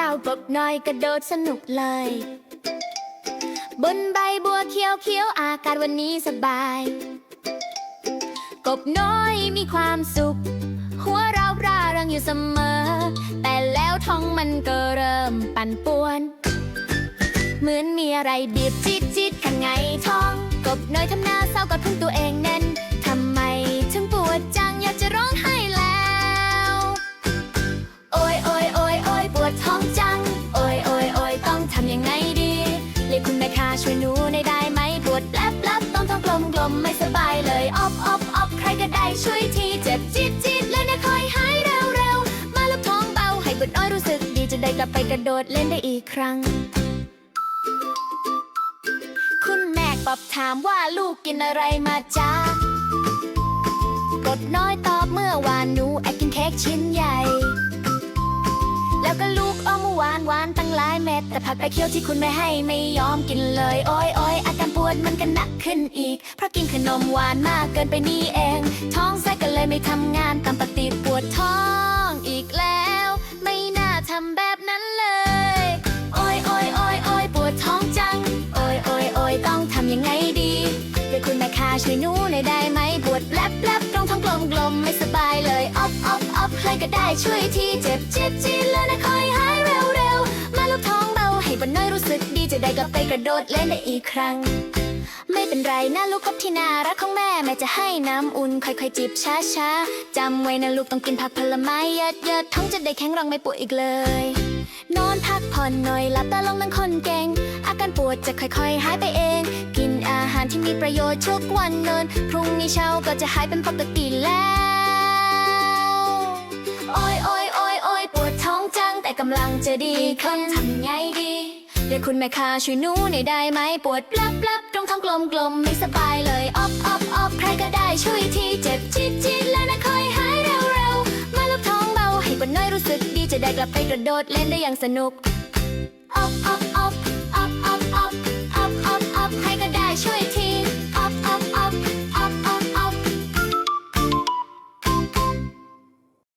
กบน้อยกระโดดสนุกเลย บนใบบัวเขียวเขียวๆอากาศวันนี้สบาย กบน้อยมีความสุข หัวเราะร่าเริงอยู่เสมอ แต่แล้วท้องมันก็เริ่มปั่นป่วน เหมือนมีอะไรบีบจิตจิตข้างในท้อง กบน้อยทำหน้าเศร้าก็พึ่งตัวเองแน่น วยหนูในได้ไหมปวดแลบแลบต้องท้องกลมกลมไม่สบายเลยออบออบออบใครก็ได้ช่วยทีเจ็บจิตจิตเลยนะคอยหายเร็วเร็วมาลูกท้องเบาให้ปวดน้อยรู้สึกดีจะได้กลับไปกระโดดเล่นได้อีกครั้ง คุณแม่ปอบถามว่าลูกกินอะไรมาจ้ากดน้อยตอบเมื่อวานหนูแอบกินเค้กชิ้นใหญ่ หวานตั้งหลายเม็ดแต่ผักไอเคียวที่คุณไม่ให้ไม่ยอมกินเลยโอ้ยโอ้ยอาการปวดมันก็หนักขึ้นอีก เพราะกินขนมหวานมากเกินไปนี่เอง ท้องไส้ก็เลยไม่ทำงานตามปกติปวดท้องอีกแล้ว ไม่น่าทำแบบนั้นเลยโอ้ยโอ้ยโอ้ยโอ้ยปวดท้องจังโอ้ยโอ้ยโอ้ยต้องทำยังไงดีเดี๋ยวคุณแม่ค้าช่วยหนูหน่อยได้ไหมปวดแลบแลบตรงท้องกลมกลมไม่สบายเลยอ๊อบอ๊อบอ๊อบใครก็ได้ช่วยทีเจ็บเจ็บจีดเลย จะได้กลับไปกระโดดเล่นได้อีกครั้ง ไม่เป็นไรนะลูกกบที่น่ารักของแม่ แม่จะให้น้ำอุ่นค่อยๆจิบช้าๆจำไว้นะลูกต้องกินผักผลไม้เยอะๆท้องจะได้แข็งแรงไม่ป่วดอีกเลย นอนพักผ่อนหน่อยหลับตาลงนั่งคนเก่ง อาการปวดจะค่อยๆหายไปเอง กินอาหารที่มีประโยชน์ทุกวันเนินพรุ่งนี้เช้าก็จะหายเป็นปกติแล้วโอ้ยโอ้ยโอ้ยโอ้ยปวดท้องจังแต่กำลังจะดีขึ้นทำไงดี คุณแม่ค้าช่วยหนูหน่อยได้ไหมปวดปลับปลับตรงท้องกลมกลมไม่สบายเลยออบออบออบใครก็ได้ช่วยทีเจ็บจิตจิตแล้วนะคอยหายเร็วเร็วมาลูกท้องเบาให้ปนน้อยรู้สึกดีจะได้กลับไปกระโดดเล่นได้อย่างสนุกออบออบ